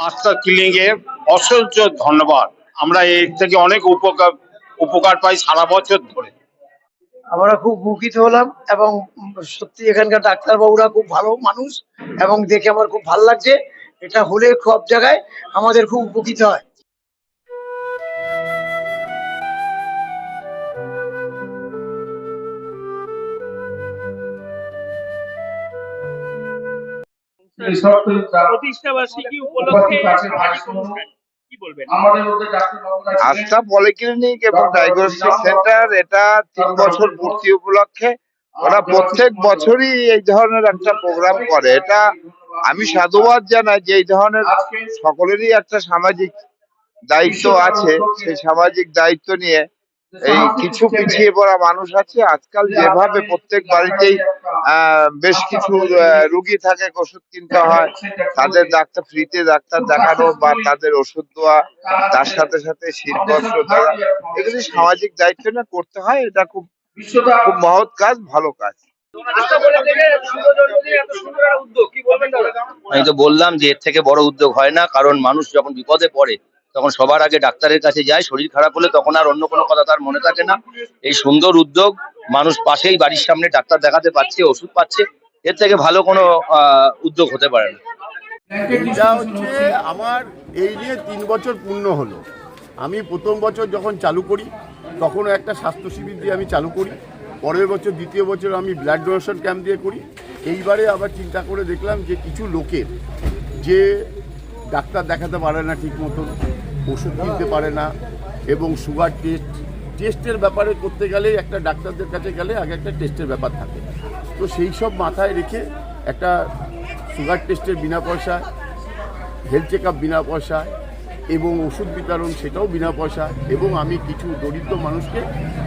আস্থা ক্লিনিকে অসহ্য ধন্যবাদ। আমরা এর থেকে অনেক উপকার উপকার পাই সারা বছর ধরে। আমরা খুব উপকৃত হলাম এবং সত্যি এখানকার ডাক্তারবাবুরা খুব ভালো মানুষ এবং দেখে আমার খুব ভালো লাগছে। এটা হলে সব জায়গায় আমাদের খুব উপকৃত হয়। প্রতিষ্ঠা বার্ষিকী উপলক্ষে কি বলবেন? আস্থা পলিক্লিনিক এবং ডায়াগনস্টিক সেন্টার এটা তিন বছর পূর্তি উপলক্ষে। ওরা প্রত্যেক বছরই এই ধরনের একটা প্রোগ্রাম করে। এটা আমি সাধুবাদ জানাই যে এই ধরনের সকলেরই একটা সামাজিক দায়িত্ব আছে। সেই সামাজিক দায়িত্ব নিয়ে এই কিছু পিছিয়ে পড়া মানুষ আছে। আজকাল যেভাবে প্রত্যেক বাড়িতেই আহ, বেশ কিছু আহ, রুগী থাকে ওষুধ কিনতে হয়। তাদের ডাক্তার ফ্রিতে ডাক্তার দেখানো বা তাদের ওষুধ দেওয়া তার সাথে সাথে শীতবস্ত্র দেওয়া এগুলি সামাজিক দায়িত্ব না করতে হয় এটা খুব খুব মহৎ কাজ ভালো কাজ। আমি তো বললাম যে এর থেকে বড় উদ্যোগ হয় না কারণ মানুষ যখন বিপদে পড়ে তখন সবার আগে ডাক্তারের কাছে যায় শরীর খারাপ হলে তখন আর অন্য কোনো কথা তার মনে থাকে না। এই সুন্দর উদ্যোগ মানুষ পাশেই বাড়ির সামনে ডাক্তার দেখাতে পাচ্ছে, ওষুধ পাচ্ছে, এর থেকে ভালো কোনো উদ্যোগ হতে পারে না। এটা হচ্ছে আমার, এই নিয়ে তিন বছর পূর্ণ হলো। আমি প্রথম বছর যখন চালু করি, তখনও একটা স্বাস্থ্য শিবির দিয়ে আমি চালু করি। পরের বছর, দ্বিতীয় বছর আমি ব্লাড ডোনেশন ক্যাম্প দিয়ে করি। এইবারে আবার চিন্তা করে দেখলাম যে কিছু লোকের যে ডাক্তার দেখাতে পারে না ঠিক মতন ওষুধ কিনতে পারে না এবং সুগার টেস্ট টেস্টের ব্যাপারে করতে গেলে একটা ডাক্তারদের কাছে গেলে আগে একটা টেস্টের ব্যাপার থাকে। তো সেই সব মাথায় রেখে একটা সুগার টেস্টের বিনা পয়সা হেলথ চেক আপ বিনা পয়সা এবং ওষুধ বিতরণ সেটাও বিনা পয়সা এবং আমি কিছু দরিদ্র মানুষকে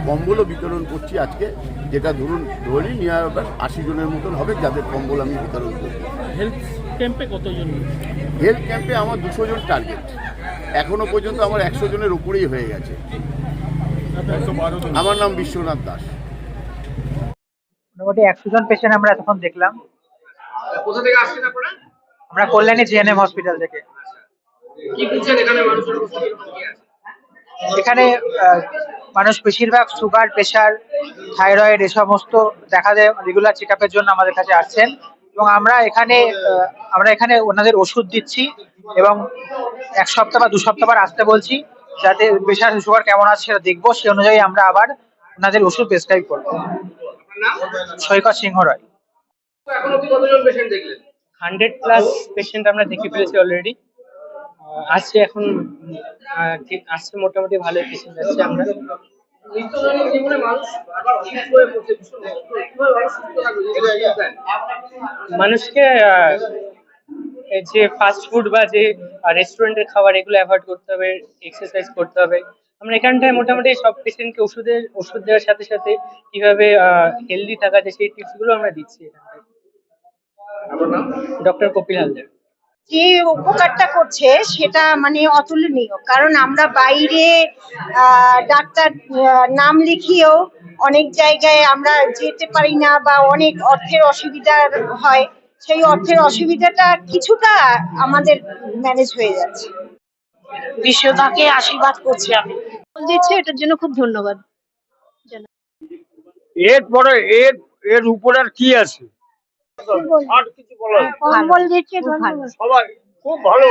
কম্বলও বিতরণ করছি আজকে যেটা ধরুন ধরি নিয়ে আশি জনের মতন হবে যাদের কম্বল আমি বিতরণ করব। হেলথ ক্যাম্পে কতজন? হেলথ ক্যাম্পে আমার দুশো জন টার্গেট এখনও পর্যন্ত আমার একশো জনের উপরেই হয়ে গেছে। আমার নাম বিশ্বনাথ দাস। মোটামুটি একশো জন পেশেন্ট আমরা এতক্ষণ দেখলাম। কোথা থেকে আসছেন আপনারা? আমরা কল্যাণী জিএনএম হসপিটাল থেকে। কি বুঝছেন এখানে মানুষের উপস্থিতি কি আছে এখানে আহ, মানুষ বেশিরভাগ সুগার প্রেশার থাইরয়েড এ সমস্ত দেখা দেয় রেগুলার চেক আপের জন্য আমাদের কাছে আসছেন। এবং আমরা এখানে আহ, আমরা এখানে ওনাদের ওষুধ দিচ্ছি এবং এক সপ্তাহ বা দু সপ্তাহ পর আসতে বলছি যাতে প্রেশার সুগার কেমন আছে সেটা দেখব সেই অনুযায়ী আমরা আবার ওনাদের ওষুধ প্রেসক্রাইব করব। সৈকত সিংহ রয়। এখন অব্দি কতজন পেশেন্ট দেখলেন? হান্ড্রেড প্লাস পেশেন্ট আমরা দেখে ফেলেছি অলরেডি আসছে এখন আহ, ঠিক আসছে মোটামুটি ভালো পেশেন্ট আছে আমরা? মানুষকে যে ফাস্ট ফুড বা যে রেস্টুরেন্টের খাবার এগুলো অ্যাভয়েড করতে হবে এক্সারসাইজ করতে হবে। আমরা এখানটায় মোটামুটি সব পেশেন্টকে ওষুধের ওষুধ দেওয়ার সাথে সাথে কীভাবে হেলদি থাকা যায় সেই টিপসগুলো আমরা দিচ্ছি এখানটায়। ডক্টর কপিল হালদার। যে উপকারটা করছে সেটা মানে অতুলনীয় কারণ আমরা বাইরে আহ, ডাক্তার আহ, নাম লিখিয়েও অনেক জায়গায় আমরা যেতে পারি না বা অনেক অর্থের অসুবিধা হয়। সেই অর্থের অসুবিধাটা কিছুটা আমাদের ম্যানেজ হয়ে যাচ্ছে। বিশ্বতাকে আশীর্বাদ করছি আমি। দিচ্ছে এটার জন্য খুব ধন্যবাদ। এরপরে এর এর উপর আর কি আছে? আর কিছু বলার? কম্বল দিচ্ছে ধন্যবাদ। সবাই খুব ভালো।